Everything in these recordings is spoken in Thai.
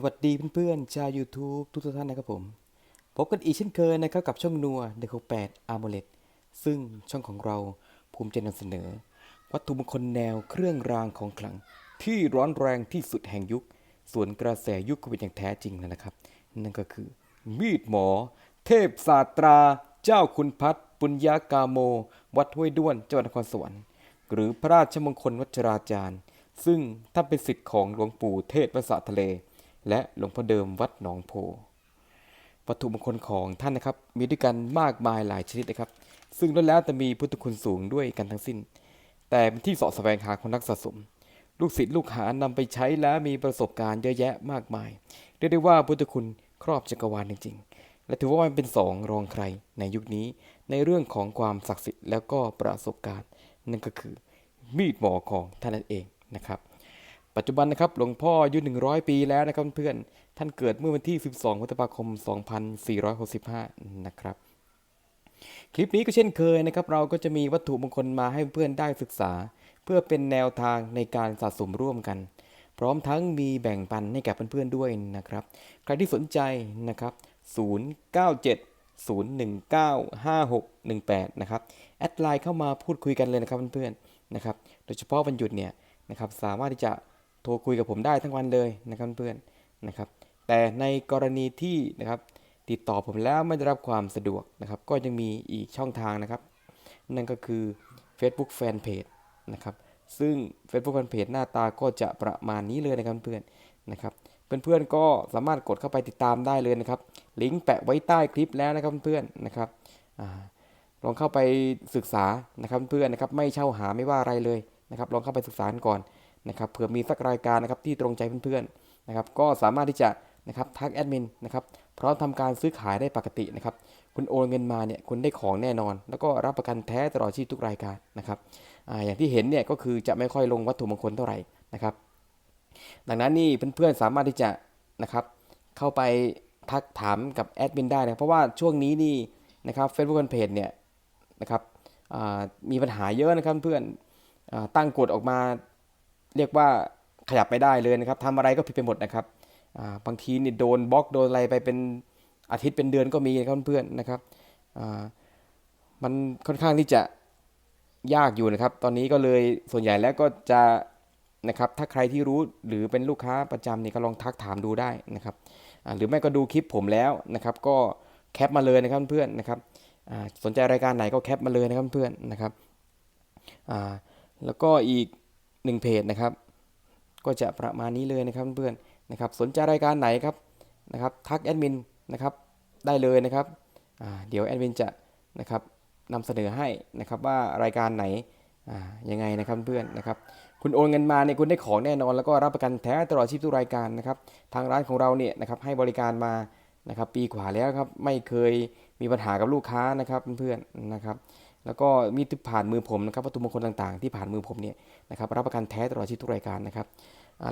สวัสดีเพื่อนๆชาว YouTube ทุกท่านนะครับผม พบกันอีกเช่นเคยนะครับกับช่องนัวเดโคแปดอาร์โมเลตซึ่งช่องของเราภูมิใจนำเสนอ วัตถุมงคลแนวเครื่องรางของขลัง ที่ร้อนแรงที่สุดแห่งยุค ส่วนกระแสยุคก็เป็นอย่างแท้จริงนะครับ นั่นก็คือ มีดหมอ เทพศาสตรา เจ้าคุณพัฒน์ปุญญากาโม วัดห้วยด้วนจังหวัดนครสวรรค์หรือพระราชมงคลวัชราจารย์ ซึ่งท่านเป็นศิษย์ของหลวงปู่เทศวสระทะเล และหลวงพ่อเดิมวัดหนองโพ วัตถุมงคลของท่านนะครับ มีด้วยกันมากมายหลายชนิดนะครับ ซึ่งล้วนแล้วแต่มีพุทธคุณสูงด้วยกันทั้งสิ้น แต่เป็นที่สาะแสวงหาของนักสะสม ลูกศิษย์ลูกหานำไปใช้แล้วมีประสบการณ์เยอะแยะมากมาย เรียกได้ว่าพุทธคุณครอบจักรวาลจริงๆ และถือว่ามันเป็นสองรองใครในยุคนี้ในเรื่องของความศักดิ์สิทธิ์แล้วก็ประสบการณ์ นั่นก็คือมีดหมอของท่านนั่นเองนะครับ ปัจจุบันนะครับหลวงพ่ออายุ100 ปีแล้วนะครับเพื่อนท่านเกิดเมื่อวันที่ 12พฤษภาคม 2465 นะครับ คลิปนี้ก็เช่นเคยนะครับ เราก็จะมีวัตถุมงคลมาให้เพื่อนได้ศึกษา เพื่อเป็นแนวทางในการสะสมร่วมกัน พร้อมทั้งมีแบ่งปันให้กับเพื่อนๆด้วยนะครับ ใครที่สนใจนะครับ 097 019 5618 นะครับ แอดไลน์เข้ามาพูดคุยกันเลยนะครับเพื่อนๆนะครับ โดยเฉพาะวันหยุดเนี่ยนะครับสามารถที่จะ โทรคุยกับผมได้ทั้งวันเลยนะครับเพื่อนนะครับ แต่ในกรณีที่นะครับติดต่อผมแล้วไม่ได้รับความสะดวกนะครับ ก็ยังมีอีกช่องทางนะครับ นั่นก็คือ Facebook Fanpage นะครับซึ่ง Facebook Fanpage หน้าตาก็จะประมาณนี้เลยนะครับเพื่อนนะครับเพื่อนๆก็สามารถกดเข้าไปติดตามได้เลยนะครับ ลิงก์แปะไว้ใต้คลิปแล้วนะครับเพื่อนๆนะครับอลองเข้าไปศึกษานะครับเพื่อนนะครับ ไม่เช่าหาไม่ว่าอะไรเลยนะครับ ลองเข้าไปศึกษากันก่อน นะครับเผื่อมีสักรายการนะครับที่ตรงใจเพื่อนๆนะครับก็สามารถที่จะนะครับทักแอดมินนะครับพร้อมทำการซื้อขายได้ปกตินะครับคุณโอนเงินมาเนี่ยคุณได้ของแน่นอน แล้วก็รับประกันแท้ตลอดชีพทุกรายการนะครับออย่างที่เห็นเนี่ยก็คือจะไม่ค่อยลงวัตถุมงคลเท่าไหร่นะครับ ดังนั้นนี่เพื่อนๆสามารถที่จะนะครับเข้าไปทักถามกับแอดมินได้นะเพราะว่าช่วงนี้นี่นะครับเฟซบุ๊กเพจเนี่ยนะครับมีปัญหาเยอะนะครับเพื่อนอตั้งกฎออกมา เรียกว่าขยับไม่ได้เลยนะครับทำอะไรก็ผิดไปหมดนะครับาบางทีนี่โดนบล็อกโดนอะไรไปเป็นอาทิตย์เป็นเดือนก็มีนะครับเพื่อนๆนะครับมันค่อนข้างที่จะยากอยู่นะครับ ตอนนี้ก็เลยส่วนใหญ่แล้วก็จะนะครับถ้าใครที่รู้หรือเป็นลูกค้าประจำนี่ก็ลองทักถามดูได้นะครับหรือไม่ก็ดูคลิปผมแล้วนะครับ ก็แคปมาเลยนะครับเพื่อนนะครับสนใจรายการไหนก็แคปมาเลยนะครับเพื่อนนะครับแล้วก็อีก หนึ่งเพจนะครับ ก็จะประมาณนี้เลยนะครับเพื่อนนะครับ สนใจรายการไหนครับนะครับ ทักแอดมินนะครับได้เลยนะครับเดี๋ยวแอดมินจะนะครับนำเสนอให้นะครับว่ารายการไหนอ่ายังไงนะครับเพื่อนนะครับ คุณโอนเงินมาเนี่ยคุณได้ของแน่นอน แล้วก็รับประกันแท้ตลอดชีพทุกรายการนะครับ ทางร้านของเราเนี่ยนะครับให้บริการมานะครับ ปีกว่าแล้วครับไม่เคยมีปัญหากับลูกค้านะครับเพื่อนๆนะครับ แล้วก็มีที่ผ่านมือผมนะครับวัตถุมงคลต่างๆ ที่ผ่านมือผมเนี่ยนะครับรับประกันแท้ตลอดชีพทุกรายการนะครับ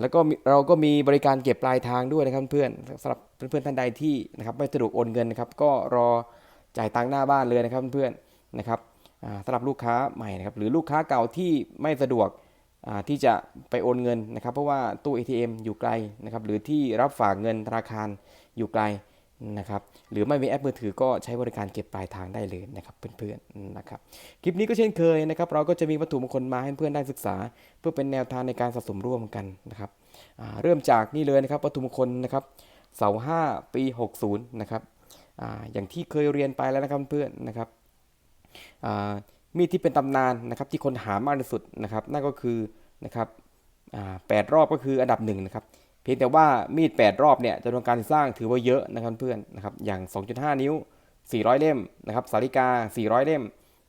แล้วก็เราก็มีบริการเก็บปลายทางด้วยนะครับเพื่อนสำหรับเพื่อนๆท่านใดที่นะครับไม่สะดวกโอนเงินนะครับก็รอจ่ายตังค์หน้าบ้านเลยนะครับเพื่อนๆนะครับสำหรับลูกค้าใหม่นะครับหรือลูกค้าเก่าที่ไม่สะดวกที่จะไปโอนเงินนะครับ เพราะว่าตู้ ATM อยู่ไกลนะครับหรือที่รับฝากเงินธนาคารอยู่ไกล นะครับหรือไม่มีแอปมือถือก็ใช้บริการเก็บปลายทางได้เลยนะครับเพื่อนๆนะครับคลิปนี้ก็เช่นเคยนะครับเราก็จะมีวัตถุมงคลมาให้เพื่อนได้ศึกษา เพื่อเป็นแนวทางในการสะสมร่วมกันนะครับเริ่มจากนี่เลยนะครับวัตถุมงคลนะครับเสาห้าปี 60นะครับออย่างที่เคยเรียนไปแล้วนะครับเพื่อนนะครับมีดที่เป็นตำนานนะครับที่คนหามากที่สุดนะครับนั่นก็คือนะครับแปดรอบก็คืออันดับหนึ่งนะครับ พียงแต่ว่ามีด 8 รอบเนี่ยจำนวนการสร้างถือว่าเยอะนะครับเพื่อนนะครับอย่าง 2.5 นิ้ว 400 เล่มนะครับสาริกา 400 เล่ม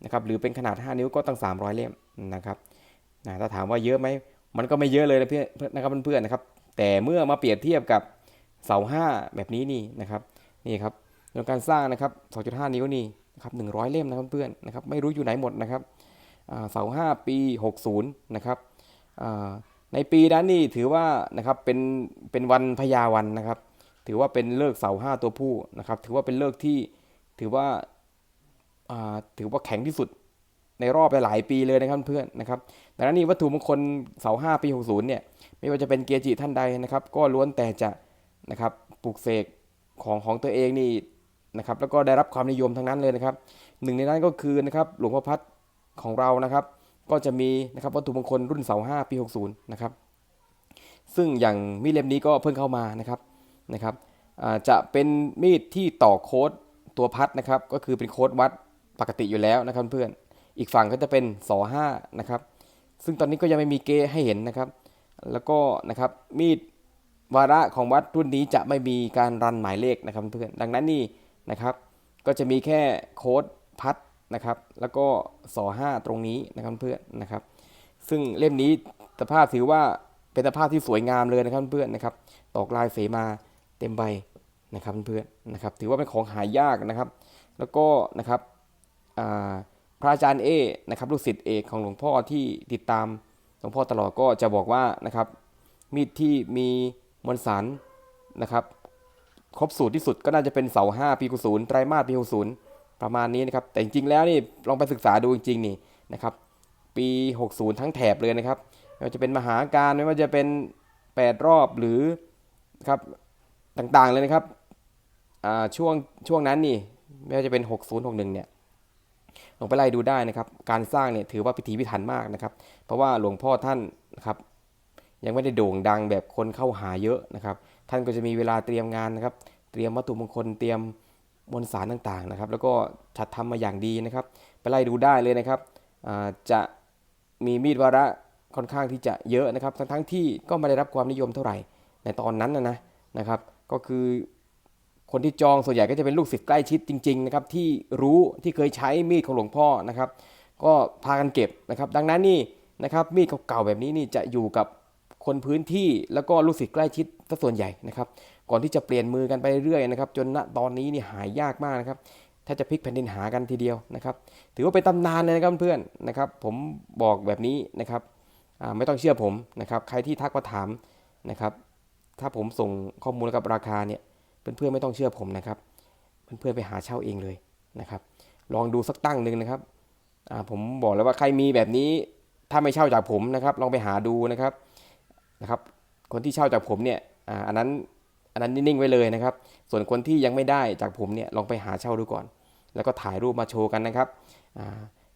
นะครับหรือเป็นขนาด 5 นิ้วก็ตั้ง 300 เล่มนะครับนะถ้าถามว่าเยอะไหมมันก็ไม่เยอะเลยนะเพื่อนนะครับเพื่อนๆนะครับแต่เมื่อมาเปรียบเทียบกับเสาห้าแบบนี้นี่นะครับนี่ครับจำนวนการสร้างนะครับ 2.5 นิ้วนี่นะครับ100 เล่มนะครับเพื่อนนะครับไม่รู้อยู่ไหนหมดนะครับเสาห้าปี 60 นะครับอ่า ในปีนั้นนี่ถือว่านะครับเป็นเป็นวันพญาวันนะครับ ถือว่าเป็นเลิกเสาห้าตัวผู้นะครับ ถือว่าเป็นเลิกที่ถือว่าถือว่าแข็งที่สุดในรอบหลายปีเลยนะครับเพื่อนนะครับดังนั้นนี่วัตถุมงคลเสาห้าปี60เนี่ยไม่ว่าจะเป็นเกจิท่านใดนะครับ ก็ล้วนแต่จะนะครับปลูกเสกของของตัวเองนี่นะครับแล้วก็ได้รับความนิยมทั้งนั้นเลยนะครับหนึ่งในนั้นก็คือนะครับหลวงพ่อพัดของเรานะครับ ก็จะมีนะครับวัตถุมงคลรุ่นเสาห้าปี 60 นะครับ ซึ่งอย่างมีดเล่มนี้ก็เพิ่งเข้ามานะครับนะครับจะเป็นมีดที่ต่อโค้ดตัวพัดนะครับ ก็คือเป็นโค้ดวัดปกติอยู่แล้วนะครับเพื่อนอีกฝั่งก็จะเป็นสอห้านะครับ ซึ่งตอนนี้ก็ยังไม่มีเกให้เห็นนะครับ แล้วก็นะครับมีดวาระของวัดรุ่นนี้จะไม่มีการรันหมายเลขนะครับเพื่อนดังนั้นนี่นะครับ ก็จะมีแค่โค้ดพัด นะครับ แล้วก็สอห้าตรงนี้นะครับเพื่อนนะครับ ซึ่งเล่มนี้สภาพถือว่าเป็นสภาพที่สวยงามเลยนะครับเพื่อนนะครับ ตอกลายเสมาเต็มใบนะครับเพื่อนนะครับ ถือว่าเป็นของหายากนะครับ แล้วก็นะครับพระอาจารย์เอนะครับลูกศิษย์เอกของหลวงพ่อที่ติดตามหลวงพ่อตลอดก็จะบอกว่านะครับมีดที่มีมวลสารนะครับ ครบสูตรที่สุดก็น่าจะเป็นเสาห้าปีกุศูนย์ไตรมาสปีหกศูนย์ ประมาณนี้นะครับ แต่จริงๆแล้วนี่ลองไปศึกษาดูจริงๆนี่นะครับ ปี 60 ทั้งแถบเลยนะครับไม่ว่าจะเป็นมหาการไม่ว่าจะเป็น 8 รอบหรือครับต่างๆเลยนะครับช่วงช่วงนั้นนี่ไม่ว่าจะเป็น 60 61 เนี่ยลองไปไล่ดูได้นะครับ การสร้างเนี่ยถือว่าพิถีพิถันมากนะครับ เพราะว่าหลวงพ่อท่านนะครับยังไม่ได้โด่งดังแบบคนเข้าหาเยอะนะครับ ท่านก็จะมีเวลาเตรียมงานนะครับ เตรียมวัตถุมงคลเตรียม มวลสารต่างๆนะครับ แล้วก็จัดทำมาอย่างดีนะครับ ไปไล่ดูได้เลยนะครับจะมีมีดวาระค่อนข้างที่จะเยอะนะครับ ทั้งๆที่ก็ไม่ได้รับความนิยมเท่าไหร่ในตอนนั้นนะนะนะครับ ก็คือคนที่จองส่วนใหญ่ก็จะเป็นลูกศิษย์ใกล้ชิดจริงๆนะครับที่รู้ที่เคยใช้มีดของหลวงพ่อนะครับ ก็พากันเก็บนะครับ ดังนั้นนี่นะครับมีดเก่าๆแบบนี้นี่จะอยู่กับคนพื้นที่แล้วก็ลูกศิษย์ใกล้ชิดซะส่วนใหญ่นะครับ ก่อนที่จะเปลี่ยนมือกันไปเรื่อยนะครับ จนณตอนนี้นี่หายยากมากนะครับถ้าจะพลิกแผ่นดินหากันทีเดียวนะครับ ถือว่าเป็นตำนานเลยนะครับเพื่อนนะครับ ผมบอกแบบนี้นะครับไม่ต้องเชื่อผมนะครับ ใครที่ทักมาถามนะครับ ถ้าผมส่งข้อมูลกับราคาเนี่ยเพื่อนๆไม่ต้องเชื่อผมนะครับ เพื่อนๆไปหาเช่าเองเลยนะครับ ลองดูสักตั้งหนึ่งนะครับผมบอกแล้วว่าใครมีแบบนี้ ถ้าไม่เช่าจากผมนะครับ ลองไปหาดูนะครับนะครับ คนที่เช่าจากผมเนี่ยอันนั้น อันนั้นนิ่งๆไว้เลยนะครับ ส่วนคนที่ยังไม่ได้จากผมเนี่ยลองไปหาเช่าดูก่อน แล้วก็ถ่ายรูปมาโชว์กันนะครับ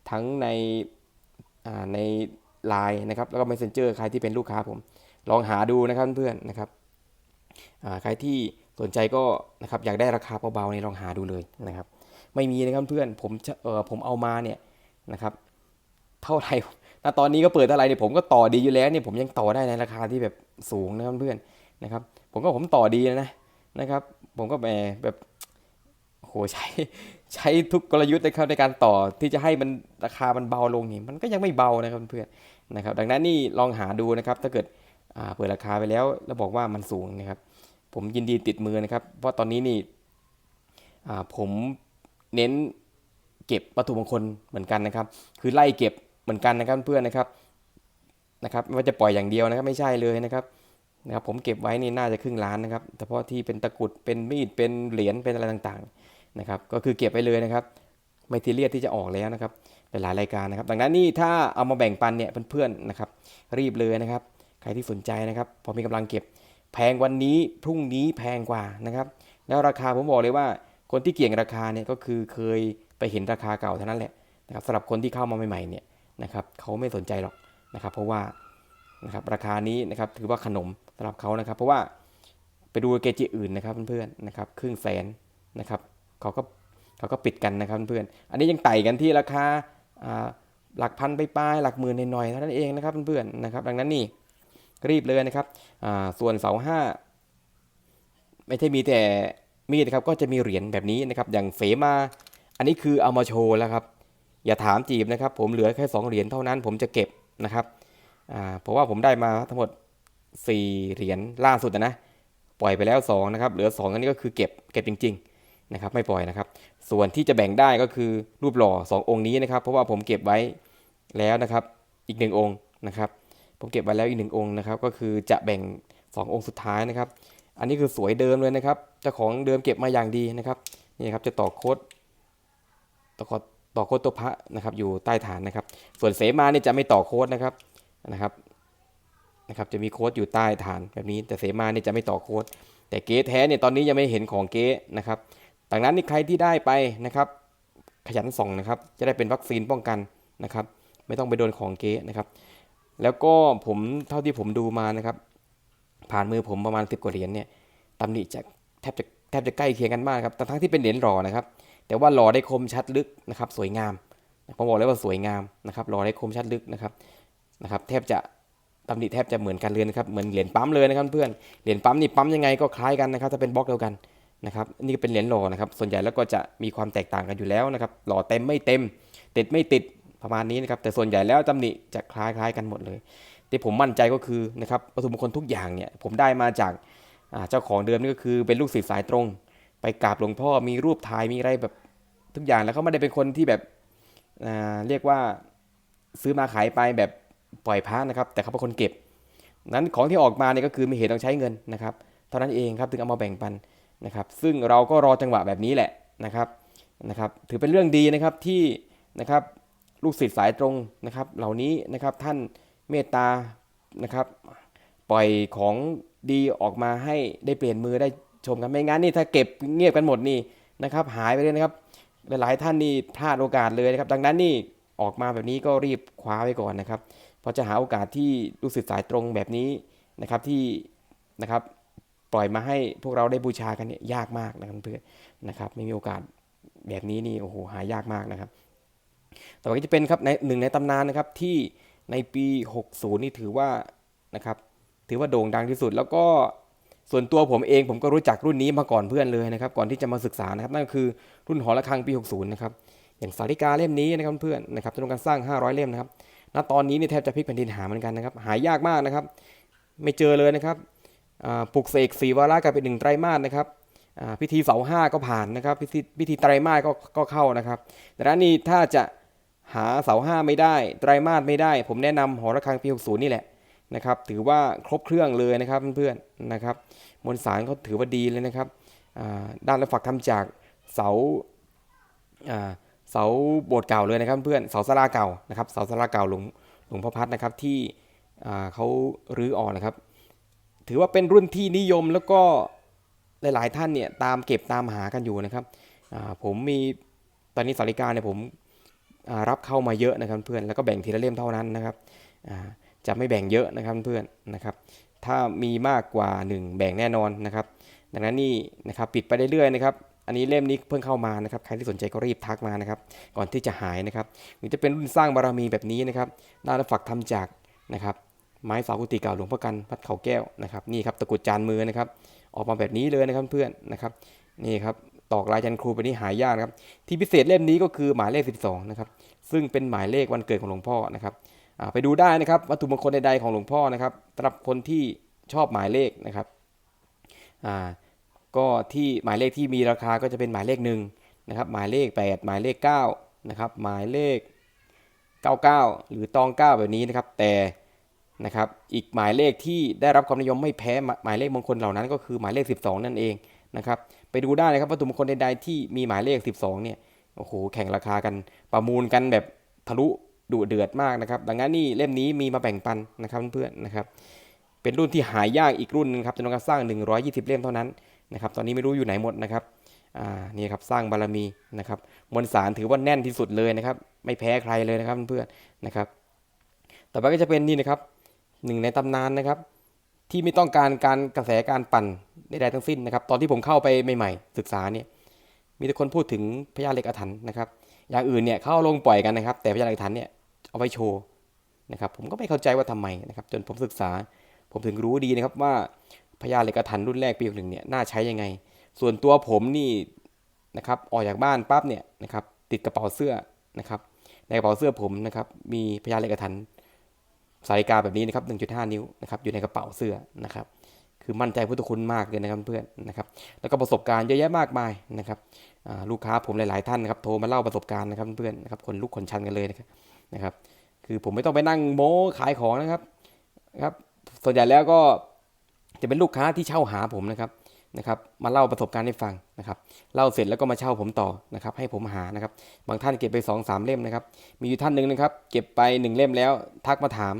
ทั้งในในไลน์นะครับแล้วก็ Messenger ใครที่เป็นลูกค้าผม ลองหาดูนะครับเพื่อนๆนะครับใครที่สนใจก็นะครับอยากได้ราคาเบาๆเนี่ยลองหาดูเลยนะครับ ไม่มีนะครับเพื่อนผมเออผมเอามาเนี่ยนะครับเท่าไหร่ณตอนนี้ก็เปิดเท่าไหร่เนี่ยผมก็ต่อดีอยู่แล้วเนี่ยผมยังต่อได้ในราคาที่แบบสูงนะครับเพื่อน นะครับ ผมก็ผมต่อดีนะนะครับ ผมก็แหมแบบโหใช้ใช้ทุกกลยุทธ์นะครับในการต่อที่จะให้มันราคามันเบาลงนี่มันก็ยังไม่เบานะครับเพื่อนนะครับ ดังนั้นนี่ลองหาดูนะครับ ถ้าเกิดเปิดราคาไปแล้วแล้วบอกว่ามันสูงนะครับ ผมยินดีติดมือนะครับ เพราะตอนนี้นี่ผมเน้นเก็บวัตถุมงคลเหมือนกันนะครับ คือไล่เก็บเหมือนกันนะครับเพื่อนนะครับนะครับไม่ว่าจะปล่อยอย่างเดียวนะครับไม่ใช่เลยนะครับ นะครับผมเก็บไว้นี่น่าจะครึ่งล้านนะครับเฉพาะที่เป็นตะกรุดเป็นมีดเป็นเหรียญเป็นอะไรต่างๆนะครับก็คือเก็บไว้เลยนะครับไม่ทีเรียสที่จะออกแล้วนะครับหลายรายการนะครับ ดังนั้นนี่ถ้าเอามาแบ่งปันเนี่ยเพื่อนๆนะครับ รีบเลยนะครับ ใครที่สนใจนะครับ พอมีกำลังเก็บ แพงวันนี้พรุ่งนี้แพงกว่านะครับ แล้วราคาผมบอกเลยว่า คนที่เกี่ยงราคาเนี่ยก็คือเคยไปเห็นราคาเก่าเท่านั้นแหละนะครับสำหรับคนที่เข้ามาใหม่ๆเนี่ยนะครับเขาไม่สนใจหรอกนะครับ เพราะว่า นะครับราคานี้นะครับถือว่าขนมสำหรับเขานะครับ เพราะว่าไปดูเกจิอื่นนะครับเพื่อนๆนะครับครึ่งแสนนะครับเขาก็เขาก็ปิดกันนะครับเพื่อนๆอันนี้ยังไต่กันที่ราคาหลักพันไปปลายๆหลักหมื่นหน่อยๆเท่านั้นเองนะครับเพื่อนๆนะครับดังนั้นนี่รีบเลยนะครับส่วนเสาห้าไม่ใช่มีแต่มีดนะครับก็จะมีเหรียญแบบนี้นะครับอย่างเสมา อันนี้คือเอามาโชว์แล้วครับ อย่าถามจีบนะครับ ผมเหลือแค่ 2 เหรียญเท่านั้น ผมจะเก็บนะครับ่าเพราะว่าผมได้มาทั้งหมด 4 เหรียญล่าสุดนะ ปล่อยไปแล้ว 2 นะครับ เหลือ 2 อันนี้ก็คือเก็บเก็บจริง ๆ นะครับ ไม่ปล่อยนะครับ ส่วนที่จะแบ่งได้ก็คือรูปหล่อ 2 องค์นี้นะครับ เพราะว่าผมเก็บไว้แล้วนะครับ อีกหนึ่งองค์นะครับ ผมเก็บไว้แล้วอีกหนึ่งองค์นะครับ ก็คือจะแบ่ง 2 องค์สุดท้ายนะครับ อันนี้คือสวยเดิมเลยนะครับ เจ้าของเดิมเก็บมาอย่างดีนะครับ นี่ครับจะต่อโคดต่อโคดต่อโคดตัวพระนะครับ อยู่ใต้ฐานนะครับ ส่วนเสมาเนี่ยจะไม่ต่อโคดนะครับ นะครับนะครับ จะมีโค้ดอยู่ใต้ฐานแบบนี้ แต่เสมาเนี่ยจะไม่ต่อโค้ดแต่เก๊แท้เนี่ยตอนนี้ยังไม่เห็นของเก๊นะครับดังนั้นนี่ใครที่ได้ไปนะครับ ขยันส่องนะครับ จะได้เป็นวัคซีนป้องกันนะครับ ไม่ต้องไปโดนของเก๊นะครับ แล้วก็ผมเท่าที่ผมดูมานะครับ ผ่านมือผมประมาณ 10กว่าเหรียญเนี่ยตำหนิจะแทบจะแทบจะใกล้เคียงกันมากครับทั้งที่เป็นเหรียญหล่อนะครับ แต่ว่าหล่อได้คมชัดลึกนะครับ สวยงามผมบอกเลยว่าสวยงามนะครับหล่อได้คมชัดลึกนะครับ นะครับแทบจะตำหนิแทบจะเหมือนกันเลยนะครับเหมือนเหรียญปั๊มเลยนะครับเพื่อนเหรียญปั๊มนี่ปั๊มยังไงก็คล้ายกันนะครับถ้าเป็นบล็อกเดียวกันนะครับนี่ก็เป็นเหรียญหล่อนะครับส่วนใหญ่แล้วก็จะมีความแตกต่างกันอยู่แล้วนะครับหล่อเต็มไม่เต็ม ติดไม่ติดประมาณนี้นะครับแต่ส่วนใหญ่แล้วตำหนิจะคล้ายคล้ายกันหมดเลย ที่ผมมั่นใจก็คือนะครับวัตถุมงคลทุกอย่างเนี่ยผมได้มาจากเจ้าของเดิมนี่ก็คือเป็นลูกศิษย์สายตรง ไปกราบหลวงพ่อมีรูปถ่ายมีอะไรแบบทุกอย่างแล้วเขาไม่ได้เป็นคนที่แบบเรียกว่าซื้อมาขายไปแบบ ปล่อยพระนะครับ แต่เขาเป็นคนเก็บ นั้นของที่ออกมาเนี่ยก็คือมีเหตุต้องใช้เงินนะครับ เท่านั้นเองครับถึงเอามาแบ่งปันนะครับ ซึ่งเราก็รอจังหวะแบบนี้แหละนะครับนะครับ ถือเป็นเรื่องดีนะครับที่นะครับลูกศิษย์สายตรงนะครับ เหล่านี้นะครับท่านเมตตานะครับ ปล่อยของดีออกมาให้ได้เปลี่ยนมือได้ชมกันไม่งั้นนี่ถ้าเก็บเงียบกันหมดนี่นะครับ หายไปเลยนะครับ หลายๆท่านนี่พลาดโอกาสเลยนะครับ ดังนั้นนี่ออกมาแบบนี้ก็รีบคว้าไว้ก่อนนะครับ พราะจะหาโอกาสที่ลูกศิษย์สายตรงแบบนี้นะครับที่นะครับปล่อยมาให้พวกเราได้บูชากันเนี่ยยากมากนะครับเพื่อนนะครับไม่มีโอกาสแบบนี้นี่โอ้โหหายากมากนะครับ ต่อไปจะเป็นครับในหนึ่งในตำนานนะครับที่ในปี 60 นี่ถือว่านะครับถือว่าโด่งดังที่สุด แล้วก็ส่วนตัวผมเองผมก็รู้จักรุ่นนี้มาก่อนเพื่อนเลยนะครับ ก่อนที่จะมาศึกษานะครับ นั่นคือรุ่นหอระฆังปี 60 นะครับอย่างสาริกาเล่มนี้นะครับเพื่อนนะครับจำนวนการสร้าง 500 เล่มนะครับ ณตอนนี้เนี่ยแทบจะพลิกแผ่นดินหาเหมือนกันนะครับ หายากมากนะครับ ไม่เจอเลยนะครับปลุกเสกสีวาระกับเป็นหนึ่งไตรมาสนะครับพิธีเสาห้าก็ผ่านนะครับ พิธีพิธีไตรมาสก็ก็เข้านะครับดังนั้นนี่ถ้าจะหาเสาห้าไม่ได้ ไตรมาสไม่ได้ ผมแนะนำหอระฆังปี60นี่แหละนะครับ ถือว่าครบเครื่องเลยนะครับเพื่อนๆนะครับ มวลสารเขาถือว่าดีเลยนะครับด้านและฝักทำจากเสาา เสาโบสถ์เก่าเลยนะครับเพื่อนเสาสลาเก่านะครับเสาสลาเก่าหลวงหลวงพ่อพัดนะครับที่เขารื้อออกนะครับ ถือว่าเป็นรุ่นที่นิยมแล้วก็หลาย ๆ ท่านเนี่ยตามเก็บตามหากันอยู่นะครับผมมีตอนนี้สาริกาเนี่ยผมรับเข้ามาเยอะนะครับเพื่อนแล้วก็แบ่งทีละเล่มเท่านั้นนะครับจะไม่แบ่งเยอะนะครับเพื่อนนะครับ ถ้ามีมากกว่า 1 แบ่งแน่นอนนะครับ ดังนั้นนี่นะครับปิดไปเรื่อยๆนะครับ อันนี้เล่มนี้เพิ่งเข้ามานะครับใครที่สนใจก็รีบทักมานะครับ ก่อนที่จะหายนะครับหรือจะเป็นรุ่นสร้างบารมีแบบนี้นะครับด้านละฝักทำจากนะครับ ไม้เสากุฏิเก่าหลวงพ่อกันวัดเขาแก้วนะครับนี่ครับตะกุดจานมือนะครับ ออกมาแบบนี้เลยนะครับเพื่อนนะครับนี่ครับตอกลายจันครูแบบนี้หายากนะครับ ที่พิเศษเล่มนี้ก็คือหมายเลข 12 นะครับ ซึ่งเป็นหมายเลขวันเกิดของหลวงพ่อนะครับไปดูได้นะครับ วัตถุมงคลใดๆของหลวงพ่อนะครับสำหรับคนที่ชอบหมายเลขนะครับอ่า ก็ที่หมายเลขที่มีราคาก็จะเป็นหมายเลขหนึ่งนะครับ หมายเลข 8 หมายเลข9นะครับ หมายเลข 99 หรือตอง 9 แบบนี้นะครับ แต่นะครับ อีกหมายเลขที่ได้รับความนิยมไม่แพ้หมายเลขมงคลเหล่านั้น ก็คือหมายเลข 12 นั่นเองนะครับ ไปดูได้นะครับวัตถุมงคลใดๆที่มีหมายเลข 12 เนี่ย โอ้โห แข่งราคากัน ประมูลกันแบบทะลุดุเดือดมากนะครับ ดังนั้นนี่เล่มนี้มีมาแบ่งปันนะครับเพื่อนๆนะครับ เป็นรุ่นที่หายากอีกรุ่นหนึงครับจำนวนการสร้าง 120 เล่มเท่านั้น นะครับตอนนี้ไม่รู้อยู่ไหนหมดนะครับอ่านี่ครับสร้างบารมีนะครับมวลสารถือว่าแน่นที่สุดเลยนะครับ ไม่แพ้ใครเลยนะครับเพื่อนๆนะครับ ต่อไปก็จะเป็นนี่นะครับหนึ่งในตำนานนะครับ ที่ไม่ต้องการการกระแสการปั่นใดๆทั้งสิ้นนะครับ ตอนที่ผมเข้าไปใหม่ๆ ศึกษาเนี่ยมีแต่คนพูดถึงพญาเหล็กอถรรพ์นะครับ อย่างอื่นเนี่ยเข้าลงปล่อยกันนะครับ แต่พญาเหล็กอถรรพ์เนี่ยเอาไว้โชว์นะครับ ผมก็ไม่เข้าใจว่าทำไมนะครับ จนผมศึกษา ผมถึงรู้ดีนะครับว่า พญาเหล็กอาถรรพ์รุ่นแรกปีหนึ่งเนี่ยน่าใช้ยังไง ส่วนตัวผมนี่นะครับออกจากบ้านปั๊บเนี่ยนะครับติดกระเป๋าเสื้อนะครับ ในกระเป๋าเสื้อผมนะครับมีพญาเหล็กอาถรรพ์สาริกาแบบนี้นะครับ 1.5 นิ้วนะครับอยู่ในกระเป๋าเสื้อนะครับ คือมั่นใจพุทธคุณมากเลยนะครับเพื่อนนะครับ แล้วก็ประสบการณ์เยอะแยะมากมายนะครับลูกค้าผมหลายๆท่านนะครับโทรมาเล่าประสบการณ์นะครับเพื่อนนะครับคนลุกขนชันกันเลยนะครับนะครับ คือผมไม่ต้องไปนั่งโม้ขายของนะครับนะครับ ส่วนใหญ่แล้วก็ จะเป็นลูกค้าที่เช่าหาผมนะครับนะครับ มาเล่าประสบการณ์ให้ฟังนะครับ เล่าเสร็จแล้วก็มาเช่าผมต่อนะครับ ให้ผมหานะครับ บางท่านเก็บไป2อสามเล่มนะครับ มีอยู่ท่านหนึ่งนะครับ เก็บไปหนึ่งเล่มแล้ว ทักมาถาม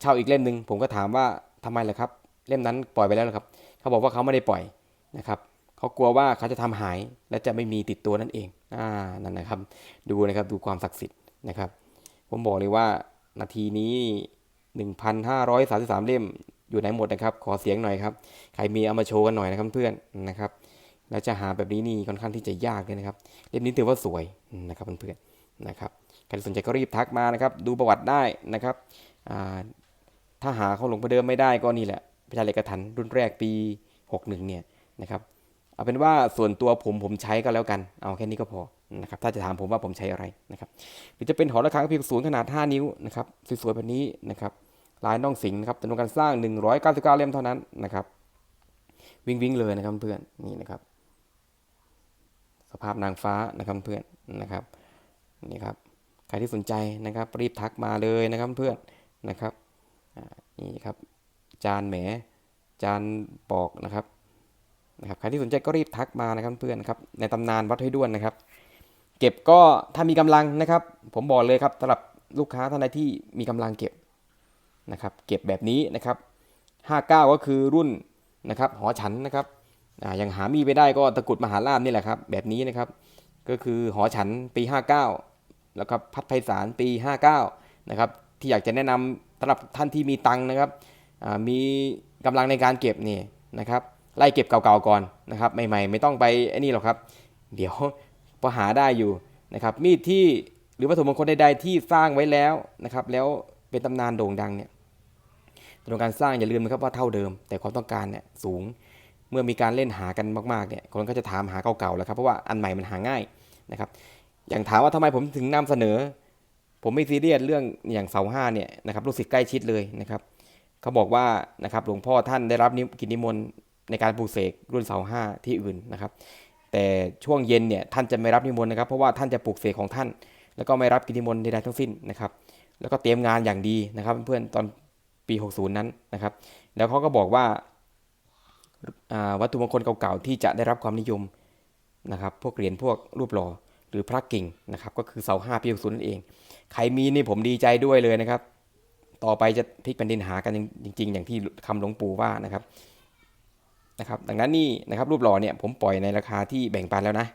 เช่าอีกเล่มหนึ่งผมก็ถามว่าทำไมล่ะครับ เล่มนั้นปล่อยไปแล้วครับ เขาบอกว่าเขาไม่ได้ปล่อยนะครับเขากลัวว่าเขาจะทำหายและจะไม่มีติดตัวนั่นเองอ่านั่นนะครับ ดูนะครับดูความศักดิ์สิทธิ์นะครับ ผมบอกเลยว่านาทีนี้ 1,533 เล่ม อยู่ไหนหมดนะครับ ขอเสียงหน่อยครับ ใครมีเอามาโชว์กันหน่อยนะครับเพื่อนนะครับ แล้วจะหาแบบนี้นี่ค่อนข้างที่จะยากเลยนะครับ เล่มนี้ถือว่าสวยนะครับเพื่อนๆนะครับ ใครสนใจก็รีบทักมานะครับ ดูประวัติได้นะครับ ถ้าหาเของหลวงพ่อเดิมไม่ได้ก็นี่แหละประชาเลกถันรุ่นแรกปี 61 เนี่ยนะครับ เอาเป็นว่าส่วนตัวผมผมใช้ก็แล้วกัน เอาแค่นี้ก็พอนะครับ ถ้าจะถามผมว่าผมใช้อะไรนะครับหรือจะเป็นหอระฆังเพียงศูนย์ขนาด 5 นิ้วนะครับ สวยๆแบบนี้นะครับ ลายน่องสิงห์นะครับจำนวนการสร้าง 199 เล่มเท่านั้นนะครับ วิ่งวิ่งเลยนะครับเพื่อนนี่นะครับ สภาพนางฟ้านะครับเพื่อนนะครับนี่ครับใครที่สนใจนะครับรีบทักมาเลยนะครับเพื่อนนะครับนี่ครับจานแหมจานปอกนะครับนะครับใครที่สนใจก็รีบทักมานะครับเพื่อนครับในตำนานวัดห้วยด้วนนะครับ เก็บก็ถ้ามีกำลังนะครับ ผมบอกเลยครับสำหรับลูกค้าท่านใดที่มีกำลังเก็บ นะครับเก็บแบบนี้นะครับ59 ก็คือรุ่นนะครับหอฉันนะครับอย่างหามีไปได้ก็ตะกรุดมหาลาภนี่แหละครับแบบนี้นะครับก็คือหอฉันปี 59 แล้วก็พัดไพศาลปี 59นะครับที่อยากจะแนะนำสำหรับท่านที่มีตังค์นะครับมีกำลังในการเก็บนี่นะครับไล่เก็บเก่าๆก่อนนะครับใหม่ๆ ไม่ต้องไปไอ้นี่หรอกครับ เดี๋ยวพอหาได้อยู่นะครับมีดที่หรือวัตถุมงคลใดๆที่สร้างไว้แล้วนะครับแล้วเป็นตำนานโด่งดังเนี่ย จำนวนการสร้างอย่าลืมนะครับว่าเท่าเดิม แต่ความต้องการเนี่ยสูง เมื่อมีการเล่นหากันมากๆเนี่ยคนก็จะถามหาเก่าๆแล้วครับเพราะว่าอันใหม่มันหาง่ายนะครับ อย่างถามว่าทำไมผมถึงนำเสนอ ผมไม่ซีเรียสเรื่องอย่างเสาห้าเนี่ยนะครับลูกศิษย์ใกล้ชิดเลยนะครับเขาบอกว่านะครับหลวงพ่อท่านได้รับนิมกิจนิมนต์ในการปลูกเสกรุ่นเสาห้าที่อื่นนะครับ แต่ช่วงเย็นเนี่ยท่านจะไม่รับนิมนต์นะครับเพราะว่าท่านจะปลูกเสกของท่าน แล้วก็ไม่รับกิจนิมนต์ใดๆทั้งสิ้นนะครับ แล้วก็เตรียมงานอย่างดีนะครับ เพื่อนๆตอน ปี 60 นั้นนะครับ แล้วเขาก็บอกว่าาวัตถุมงคลเก่าๆ ที่จะได้รับความนิยมนะครับ พวกเหรียญพวกรูปหล่อหรือพระกิ่งนะครับ ก็คือเสาห้าปี60นั่นเอง ใครมีนี่ผมดีใจด้วยเลยนะครับ ต่อไปจะพลิกแผ่นดินหากันจริง ๆ อย่างที่คำหลวงปู่ว่านะครับนะครับ ดังนั้นนี่นะครับรูปหล่อเนี่ยผมปล่อยในราคาที่แบ่งปันแล้วนะ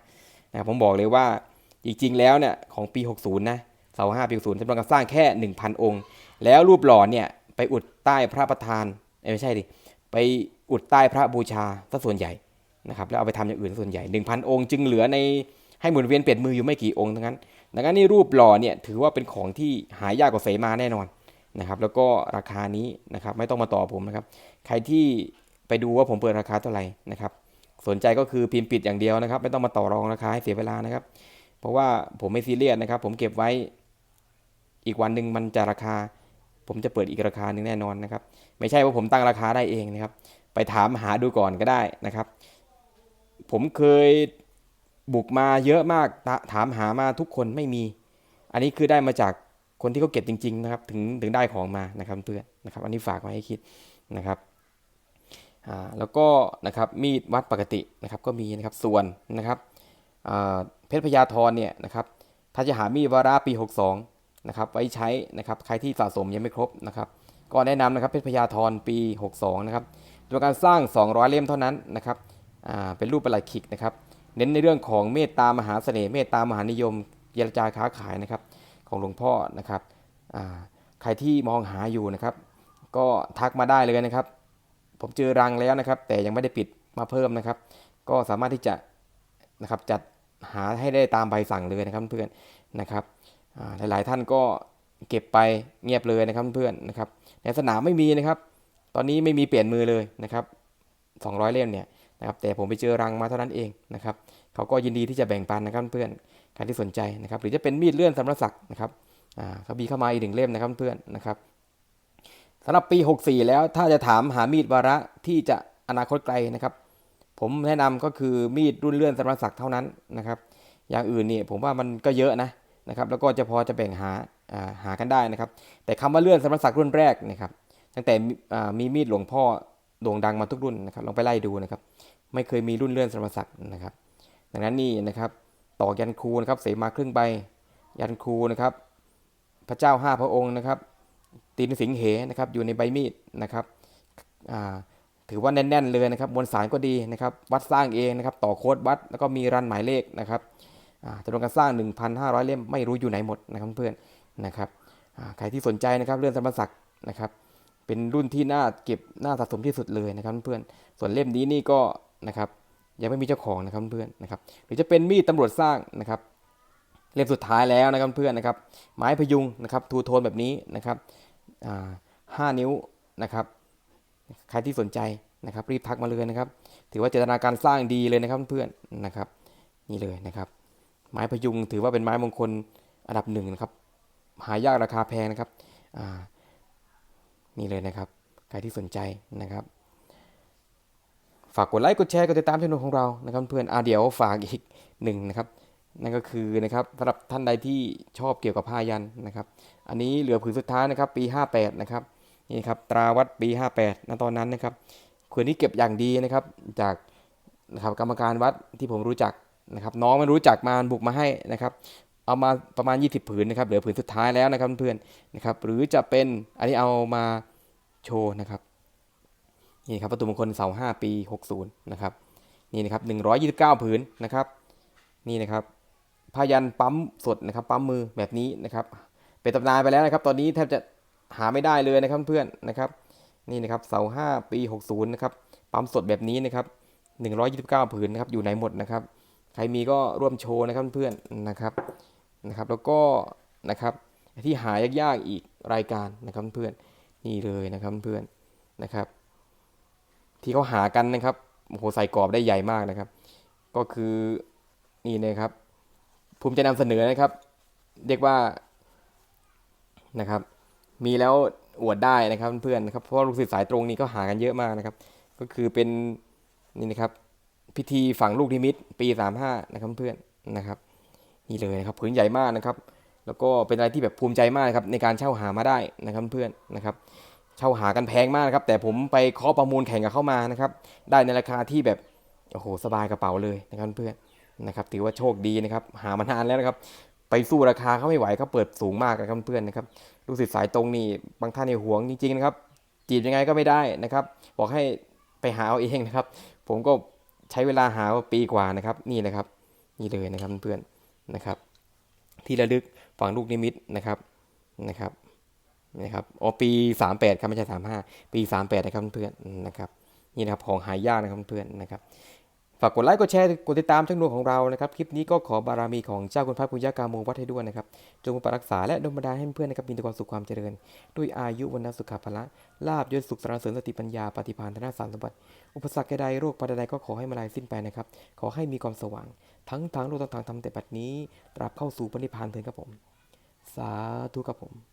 นะครับผมบอกเลยว่าจริงๆแล้วเนี่ยของปี 60 นะเสาห้าปี60จำนวนการสร้างแค่ 1,000 องค์ แล้วรูปหล่อเนี่ย อุดใต้พระประธานไม่ใช่ดิไปอุดใต้พระบูชาซะส่วนใหญ่นะครับแล้วเอาไปทำอย่างอื่นส่วนใหญ่ 1,000 องค์จึงเหลือในให้หมุนเวียนเปลี่ยนมืออยู่ไม่กี่องค์ทั้งนั้น ดังนั้นนี่รูปหล่อเนี่ยถือว่าเป็นของที่หายากกว่าเสมาแน่นอนนะครับ แล้วก็ราคานี้นะครับไม่ต้องมาต่อผมนะครับ ใครที่ไปดูว่าผมเปิดราคาเท่าไหร่นะครับ สนใจก็คือพิมพ์ปิดอย่างเดียวนะครับ ไม่ต้องมาต่อรองราคาให้เสียเวลานะครับ เพราะว่าผมไม่ซีเรียสนะครับ ผมเก็บไว้อีกวันหนึ่งมันจะราคา ผมจะเปิดอีกราคาหนึ่งแน่นอนนะครับ ไม่ใช่ว่าผมตั้งราคาได้เองนะครับ ไปถามหาดูก่อนก็ได้นะครับ ผมเคยบุกมาเยอะมากถามหามาทุกคนไม่มี อันนี้คือได้มาจากคนที่เขาเก็บจริง ๆ นะครับ ถึงถึงได้ของมานะครับเพื่อนนะครับ อันนี้ฝากไว้ให้คิดนะครับอ่าแล้วก็นะครับมีดวัดปกตินะครับก็มีนะครับส่วนนะครับเพชรพญาธรเนี่ยนะครับถ้าจะหามีดวาระปี 62 นะครับไว้ใช้นะครับใครที่สะสมยังไม่ครบนะครับก็แนะนำนะครับเพชรพญาธรปี 62 นะครับตัวการสร้าง 200 เล่มเท่านั้นนะครับเป็นรูปประหลัดขิกนะครับเน้นในเรื่องของเมตตามหาเสน่ห์เมตตามหานิยมเจรจาค้าขายนะครับของหลวงพ่อนะครับใครที่มองหาอยู่นะครับ ก็ทักมาได้เลยนะครับ ผมเจอรังแล้วนะครับ แต่ยังไม่ได้ปิดมาเพิ่มนะครับ ก็สามารถที่จะนะครับจัดหาให้ได้ตามใบสั่งเลยนะครับเพื่อนนะครับ หลาย ๆ ท่านก็เก็บไปเงียบเลยนะครับเพื่อนนะครับ ในสนามไม่มีนะครับ ตอนนี้ไม่มีเปลี่ยนมือเลยนะครับ 200 เล่มเนี่ยนะครับ แต่ผมไปเจอรังมาเท่านั้นเองนะครับ เขาก็ยินดีที่จะแบ่งปันนะครับเพื่อนใครที่สนใจนะครับ หรือจะเป็นมีดเลื่อนสำนักศักนะครับอ่าเขามีเข้ามาอีกหนึ่งเล่มนะครับเพื่อนนะครับสำหรับปี 64 แล้วถ้าจะถามหามีดวาระที่จะอนาคตไกลนะครับ ผมแนะนำก็คือมีดรุ่นเลื่อนสมณศักเท่านั้นนะครับ อย่างอื่นนี่ผมว่ามันก็เยอะนะ นะครับแล้วก็จะพอจะแบ่งหาหากันได้นะครับ แต่คำว่าเลื่อนสมณศักดิ์รุ่นแรกนะครับตั้งแต่มีมีดหลวงพ่อโด่งดังมาทุกรุ่นนะครับลองไปไล่ดูนะครับ ไม่เคยมีรุ่นเลื่อนสมณศักดิ์นะครับ ดังนั้นนี่นะครับต่อยันครูนะครับเสมาครึ่งใบยันครูนะครับ พระเจ้าห้าพระองค์นะครับ ตีนสิงเหนะครับอยู่ในใบมีดนะครับถือว่าแน่นๆเลยนะครับมวลสารก็ดีนะครับ วัดสร้างเองนะครับ ต่อโค้ดวัดแล้วก็มีรันหมายเลขนะครับ จำนวนการสร้าง 1,500 เล่มไม่รู้อยู่ไหนหมดนะครับเพื่อนนะครับใครที่สนใจนะครับเรื่องธรรมศักดิ์นะครับ เป็นรุ่นที่น่าเก็บน่าสะสมที่สุดเลยนะครับเพื่อนส่วนเล่มนี้นี่ก็นะครับยังไม่มีเจ้าของนะครับเพื่อนนะครับหรือจะเป็นมีดตำรวจสร้างนะครับ เล่มสุดท้ายแล้วนะครับเพื่อนนะครับ ไม้พยุงนะครับทูโทนแบบนี้นะครับห้านิ้วนะครับ ใครที่สนใจนะครับ รีบทักมาเลยนะครับ ถือว่าเจตนาการสร้างดีเลยนะครับเพื่อนนะครับ นี่เลยนะครับ ไม้พยุงถือว่าเป็นไม้มงคลอันดับหนึ่งนะครับ หายากราคาแพงนะครับนี่เลยนะครับ ใครที่สนใจนะครับ ฝากกดไลค์กดแชร์กดติดตามช่องของเรานะครับเพื่อนอาเดี๋ยวฝากอีกหนึ่งนะครับนั่นก็คือนะครับสำหรับท่านใดที่ชอบเกี่ยวกับผ้ายันนะครับ อันนี้เหลือผืนสุดท้ายนะครับ ปี 58 นะครับนี่ครับตราวัดปี 58ณตอนนั้นนะครับคืนนี้เก็บอย่างดีนะครับจากนะครับกรรมการวัดที่ผมรู้จัก นะครับน้องไมันรู้จักมาบุกมาให้นะครับเอามาประมาณ 20 ผืนนะครับเหลือผืนสุดท้ายแล้วนะครับเพื่อนนะครับหรือจะเป็นอันนี้เอามาโชว์นะครับนี่ครับประตูมงคลเสา5ปี 60นะครับนี่นะครับ 129 ผืนนะครับนี่นะครับพายันปั๊มสดนะครับปั๊มมือแบบนี้นะครับเป็นตำนานไปแล้วนะครับ ตอนนี้แทบจะหาไม่ได้เลยนะครับเพื่อนนะครับนี่นะครับเสา5ปี 60นะครับปั๊มสดแบบนี้นะครับ129 ผืนนะครับอยู่ไหนหมดนะครับ ใครมีก็ร่วมโชว์นะครับเพื่อนนะครับนะครับ แล้วก็นะครับที่หายากๆอีกรายการนะครับเพื่อนนี่เลยนะครับเพื่อนนะครับ ที่เขาหากันนะครับโอ้โหใส่กรอบได้ใหญ่มากนะครับ ก็คือนี่นะครับภูมิใจนำเสนอนะครับ เรียกว่านะครับ มีแล้วอวดได้นะครับเพื่อนนะครับเพราะลูกศิษย์สายตรงนี้ก็หากันเยอะมากนะครับ ก็คือเป็นนี่นะครับ พิธีฝังลูกนิมิตปี 35 นะครับเพื่อนนะครับ นี่เลยนะครับผืนใหญ่มากนะครับ แล้วก็เป็นอะไรที่แบบภูมิใจมากครับในการเช่าหามาได้นะครับเพื่อนนะครับ เช่าหากันแพงมากนะครับ แต่ผมไปเคาะประมูลแข่งกับเข้ามานะครับ ได้ในราคาที่แบบโอ้โหสบายกระเป๋าเลยนะครับเพื่อนนะครับ ถือว่าโชคดีนะครับ หามานานแล้วนะครับ ไปสู้ราคาเขาไม่ไหวเขาเปิดสูงมากนะครับเพื่อนนะครับลูกศิษย์สายตรงนี่บางท่านในห่วงจริงๆนะครับจีบยังไงก็ไม่ได้นะครับ บอกให้ไปหาเอาเองนะครับ ผมก็ ใช้เวลาหาปีกว่านะครับนี่นะครับ นี่เลยนะครับเพื่อนนะครับ ที่ระลึกฝังลูกนิมิตนะครับนะครับนะครับอ๋อปี 38 ครับไม่ใช่ 35 ปี 38 นะครับเพื่อนนะครับนี่นะครับของหายากนะครับเพื่อนนะครับ ฝากกดไลค์กดแชร์กดติดตามช่องดวงของเรานะครับ คลิปนี้ก็ขอบารมีของเจ้าคุณพระปุญญากาโมวัดให้ด้วยนะครับ จงปรักษาและดลบันดาลให้เพื่อนนะครับมีแต่ความสุขความเจริญ ด้วยอายุวันนสุขภาละลาบยศสุขสารเสริญสติปัญญาปฏิภาณธนสารสมบัติ อุปสรรคใดโรคภัยใดก็ขอให้มาลายสิ้นไปนะครับ ขอให้มีความสว่าง ทั้งทางโลกทั้งทางธรรมแต่บัดนี้ ตราบเข้าสู่ปณิพานเถิดครับผม สาธุครับผม